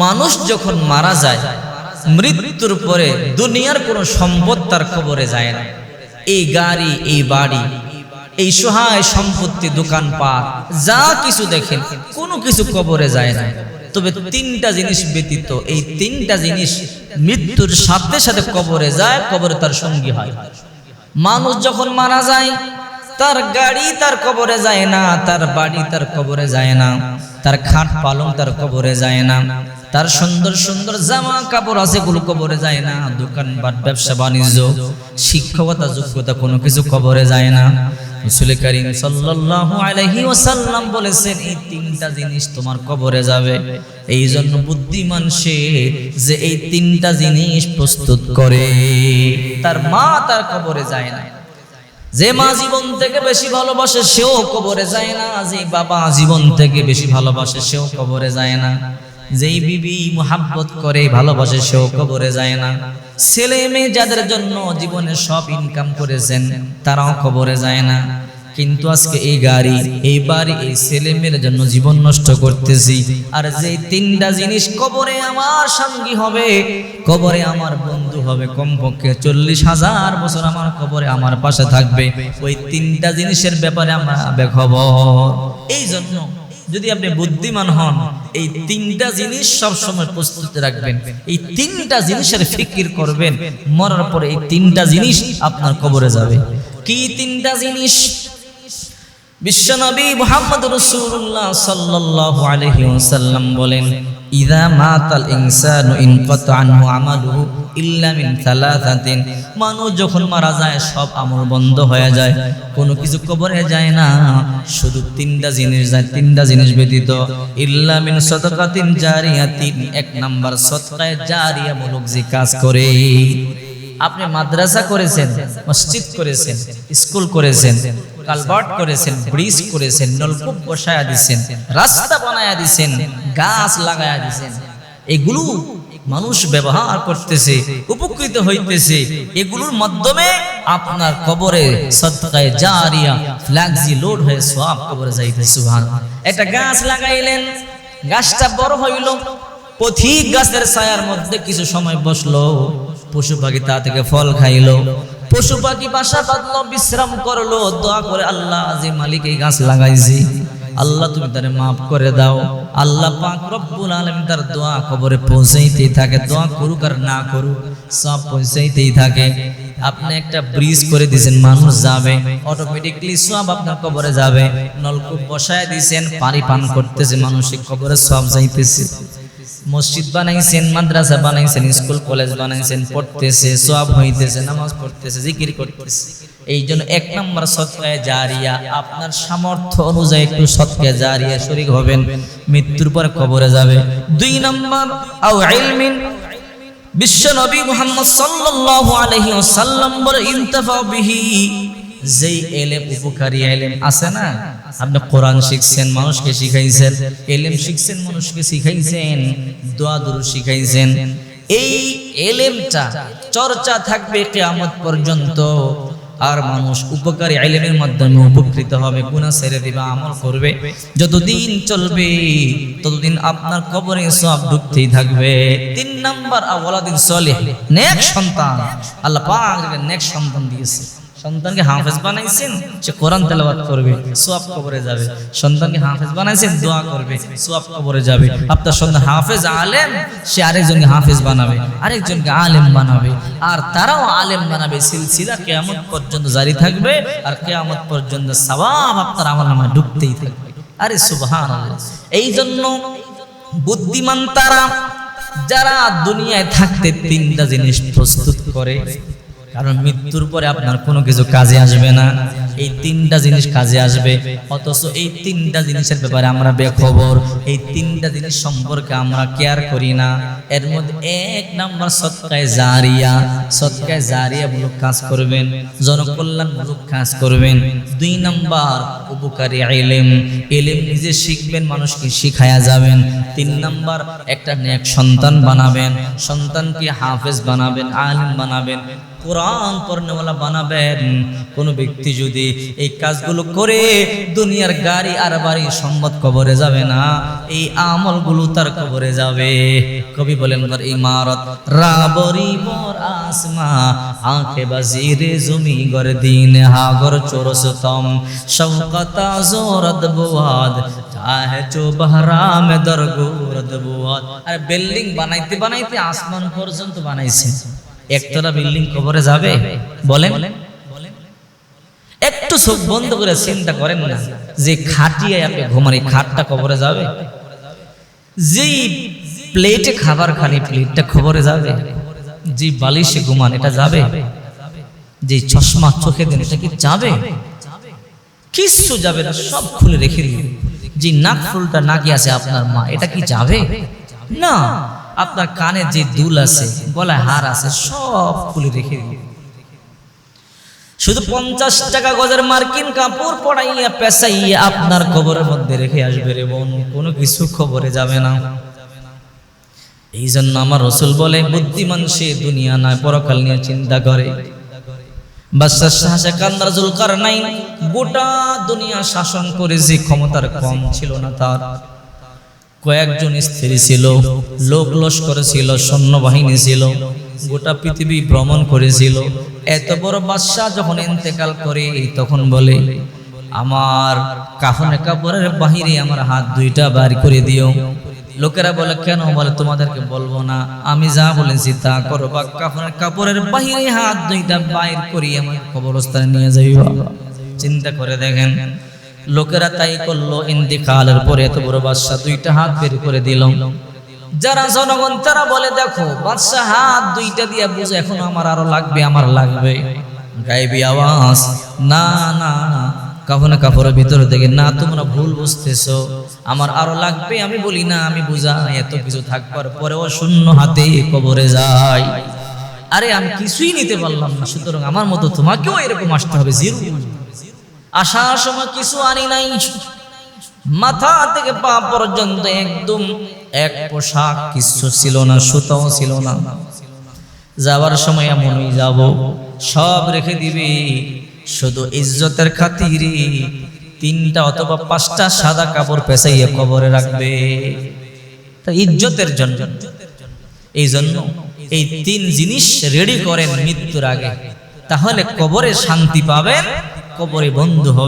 মানুষ যখন মারা যায়, মৃত্যুর পরে দুনিয়ার কোনো সম্পদ তার খবরে যায় না। এই গাড়ি, এই বাড়ি, এই সহায় সম্পত্তি দোকান দোকানপাট, যা কিছু দেখেন, কোনো কিছু কবরে যায় না। তবে তিনটা জিনিস ব্যতীত, এই তিনটা জিনিস মৃত্যুর সাথে সাথে কবরে যায়, কবরে তার সঙ্গী হয়। মানুষ যখন মারা যায়, তার গাড়ি তার কবরে যায় না, তার বাড়ি তার কবরে যায় না, তার খাট পালং তার কবরে যায় না। তার সুন্দর সুন্দর জামা কাপড় আছে গুলো কবরে যায় না। দোকানপাট ব্যবসা, বাণিজ্য, শিক্ষকতা, যোগ্যতা, কোনো কিছু কবরে যায় না। রসুল করিম সাল্লাল্লাহু আলাইহি ওয়াসাল্লাম বলেছেন, এই তিনটা জিনিস তোমার কবরে যাবে। এই জন্য বুদ্ধিমান সে যে এই তিনটা জিনিস প্রস্তুত করে, তার মা তার কবরে যায় না। যে মা জীবন থেকে বেশি ভালোবাসে, সেও কবরে যায় না। যে বাবা জীবন থেকে বেশি ভালোবাসে, সেও কবরে যায় না। যেই বিবি মোহাব্বত করে, ভালোবাসে সেও কবরে যায় না। ছেলে মেয়ে যাদের জন্য জীবনে সব ইনকাম করেছেন, তারাও কবরে যায় না। কিন্তু আজকে এই গাড়ি, এই বাড়ি, এই ছেলে মেয়ের জন্য জীবন নষ্ট করতেছি। আর যে তিনটা জিনিস কবরে আমার সঙ্গী হবে, কবরে আমার বন্ধু হবে, কমপক্ষে চল্লিশ হাজার বছর আমার কবরে আমার পাশে থাকবে। ওই তিনটা জিনিসের ব্যাপারে আমরা বেখবর যদি আপনি বুদ্ধিমান হন এই তিনটা জিনিস সব সময় প্রস্তুত রাখবেন। এই তিনটা জিনিসের ফিকির করবেন মরার পরে এই তিনটা জিনিস আপনার কবরে যাবে। কি তিনটা জিনিস? বিশ্বনবী মোহাম্মদ রসুল্লাহ সাল্লাহ আলহিউসাল্লাম বলেন ইযা মাতাল ইনসানু ইনকাতা আনহু আমালুহু ইল্লা মিন সালাসাতিন মানুষ যখন মারা যায়, সব আমল বন্ধ হয়ে যায়। কোনো কিছু কবরে যায় না। শুধু তিনটা জিনিস যায়, তিনটা জিনিস ব্যতীত। ইল্লা মিন সাদাকাতিন জারিয়াতিন, এক নাম্বার সদকায়ে জারিয়া মূলক যে কাজ করে। আপনি মাদ্রাসা করেছেন, মসজিদ করেছেন, স্কুল করেছেন কালভার্ট করেছেন, ব্রিজ করেছেন, নলকূপ বসায়া দিছেন, রাস্তা বানায়া দিছেন, গাছ লাগায়া দিছেন। এগুলো মানুষ ব্যবহার করতেছে, উপকৃত হইতেছে। এগুলোর মাধ্যমে আপনার কবরে সদকায়ে জারিয়া ফ্ল্যাগজি লোড হয়ে সব কবরে যাইতে সুবহান একটা গাছ লাগাইলেন, গাছটা বড় হইল, পথিক গাছের ছায়ার মধ্যে কিছু সময় বসল, পশু পাখি তা থেকে ফল খাইলো পশু পাখি বাসা বাঁধলো, বিশ্রাম করল, দোয়া করে আল্লাহ যে মালিক এই গাছ লাগাইছি। আল্লাহ তুমি তারে মাফ করে দাও। আল্লাহ পাক রব্বুল আলামিন তার দোয়া কবরে পৌঁছাইতেই থাকে, দোয়া করুক আর না করুক, সব পৌঁছাইতেই থাকে। আপনি একটা ব্রিজ করে দিয়েছেন, মানুষ যাবে অটোমেটিকলি সব আপনার কবরে যাবে। নলকূপ বসায় দিয়েছেন, পানি পান করতেছে মানুষের কবরে সব যাইতেছে। মসজিদ বানাইছেন, মাদ্রাসা বানাইছেন, স্কুল, কলেজ বানাইছেন, পড়তেছে সব হইতেছে, নামাজ পড়তেছে, জিকির করতেছে। এই জন্য এক নম্বর সৎকায় জারিয়া, আপনার সামর্থ্য অনুযায়ী একটু সৎকায় জারিয়া শরীক হবেন, মৃত্যুর পর কবরে যাবে। দুই নম্বর, আও ইলমিন, বিশ্ব নবী মুহাম্মদ সাল্লাল্লাহু আলাইহি ওয়াসাল্লাম বলে, ইনতাফা বিহি। যেই এলেম উপকারী এলেম আছে না, আপনি কোরআন শিখছেন, মানুষকে শিখাইছেন, এলেম শিখছেন, মানুষকে শিখাইছেন, দোয়া দুরু শিখাইছেন, এই এলেমটা চর্চা থাকবে কিয়ামত পর্যন্ত, আর মানুষ উপকারী এলেমের মাধ্যমে উপকৃত হবে, গুনাহ ছেড়ে দিবে, আমল করবে, যতদিন চলবে, ততদিন আপনার কবরে সব ঢুকতেই থাকবে। তিন নাম্বার আওয়ালাদিন সলিহ, নেক সন্তান, আল্লাহ পাক নেক সন্তান দিয়েছে। সন্তানকে হাফেজ বানাইছেন, সে কোরআন তেলাওয়াত করবে, সোয়াব কবরে যাবে। সন্তানকে হাফেজ বানাইছেন, দোয়া করবে, সোয়াব কবরে যাবে। আপনার সন্তান হাফেজ আলেম, সে আরেকজনকে হাফেজ বানাবে, আরেকজনকে আলেম বানাবে। আর তারাও আলেম বানাবে, সিলসিলা কেয়ামত পর্যন্ত জারি থাকবে, আর কেয়ামত পর্যন্ত সওয়াব আপনার আমার নামে ডুবতেই থাকবে। আরে সুবহানাল্লাহ। এই জন্য বুদ্ধিমান তারা, যারা দুনিয়ায় থাকতে তিনটা জিনিস প্রস্তুত করে কারণ মৃত্যুর পরে আপনার কোনো কিছু কাজে আসবে না। এই তিনটা জিনিস কাজে আসবে। অথচ এই তিনটা জিনিসের ব্যাপারে আমরা বেখবর। এই তিনটা জিনিস সম্পর্কে আমরা কেয়ার করি না। এর মধ্যে এক নাম্বার সৎকায় জারিয়া। সৎকায় জারিয়া মূলক কাজ করবেন। জনকল্যাণমূলক কাজ করবেন। দুই নাম্বার উপকারী এলেম এলেম নিজে শিখবেন, মানুষকে শিখায়া যাবেন। তিন নাম্বার একটা নেক সন্তান বানাবেন। সন্তানকে হাফেজ বানাবেন, আলিম বানাবেন। কোরআন পড়নেওয়ালা বানাবেন। কোন ব্যক্তি যদি এই কাজগুলো করে, দুনিয়ার গাড়ি আর বাড়ি সম্মত কবরে যাবে না, এই আমলগুলো তার কবরে যাবে। কবি বলেন তার ইমারত, রাবরি মোর আসমা, আঁখে বাজিরে জমি গর দিন হাগর চোরসতম শৌকতা জোরদ বুয়াদ, চাহে চো বহরাম দরগুরদ বুয়াদ। আর বিল্ডিং বানাইতে বানাইতে আসমান পর্যন্ত বানাইছে। একতলা বিল্ডিং কবরে যাবে? বলেন। একটু চোখ বন্ধ করে চিন্তা করেন না, যে খাটিয়ে আপনি ঘুমান এই খাটটা কবরে যাবে? যেই প্লেটে খাবার খানি প্লেটটা খবরে যাবে? যে বালিশে ঘুমান, এটা যাবে? যে চশমা চোখে দেন, এটা কি যাবে? কিচ্ছু যাবে না, সব খুলে রেখে দিবে যে নাক ফুলটা নাকি আছে আপনার মা, এটা কি যাবে? না। আপনার কানে যে দুল আছে, গলায় হার আছে, সব খুলে রেখে দিবে শুধু পঞ্চাশ টাকা গজের মার্কিন কাপড় পড়াইয়া পেশাইয়া আপনার খবরের মধ্যে রেখে আসবে রে বোন, কোনো কিছু খবরে যাবে না। এই জন্য আমার রসুল বলে, বুদ্ধিমান সে দুনিয়া নয়, পরকাল নিয়ে চিন্তা করে। বাদশাহ জুলকারনাইন গোটা দুনিয়া শাসন করে যে ক্ষমতার কম ছিল না তার। কয়েকজন স্ত্রী ছিল, লোক লস্কর ছিল, সৈন্যবাহিনী ছিল, গোটা পৃথিবী ভ্রমণ করেছিল। এত বড় বাদশাহ যখন ইন্তেকাল করে, তখন বলে, আমার কাফনে কাপড়ের বাহিরে আমার হাত দুইটা বার করে দিও। লোকেরা বলে, কেন? বলে, তোমাদেরকে বলব না। আমি যা বলেছি তা করো বা কাফনের কাপড়ের বাহিরে হাত দুইটা বাইর করি আমার কবরস্থানে নিয়ে যাইবা। চিন্তা করে দেখেন লোকেরা তাই করল, ইন্তিকালের পরে এত বড় বাদশাহ দুইটা হাত বের করে দিল। যারা জনগণ, তারা বলে, দেখো, বাদশাহ হাত দুইটা দিয়ে বুঝে, এখন আমার আরও লাগবে, আমার লাগবে। গাইবি আওয়াজ, না না না কাফনে কাপড়ের ভিতরে থেকে, না, তোমরা ভুল বুঝতেছো। আমার আরও লাগবে, আমি বলি, না, আমি বুঝাই, এত কিছু থাকবার পরেও শূন্য হাতে কবরে যাই আরে, আমি কিছুই নিতে পারলাম না, সুতরাং আমার মতো তোমাকেও এরকম আসতে হবে, জিরো। আসার সময় কিছু আনি নাই। মাথা থেকে পা পর্যন্ত একদম এক পোশাক কিছু ছিল না, সুতাও ছিল না। যাওয়ার সময় এমনই যাব, সব রেখে দিবি। শুধু ইজ্জতের খাতিরে তিনটা অথবা পাঁচটা সাদা কাপড় পেঁচাইয়ে কবরে রাখবে। তা ইজ্জতের জন্য। এই জন্য এই তিন জিনিস রেডি করেন মৃত্যুর আগে। তাহলে কবরে শান্তি পাবেন। কবরে বন্ধু হবে।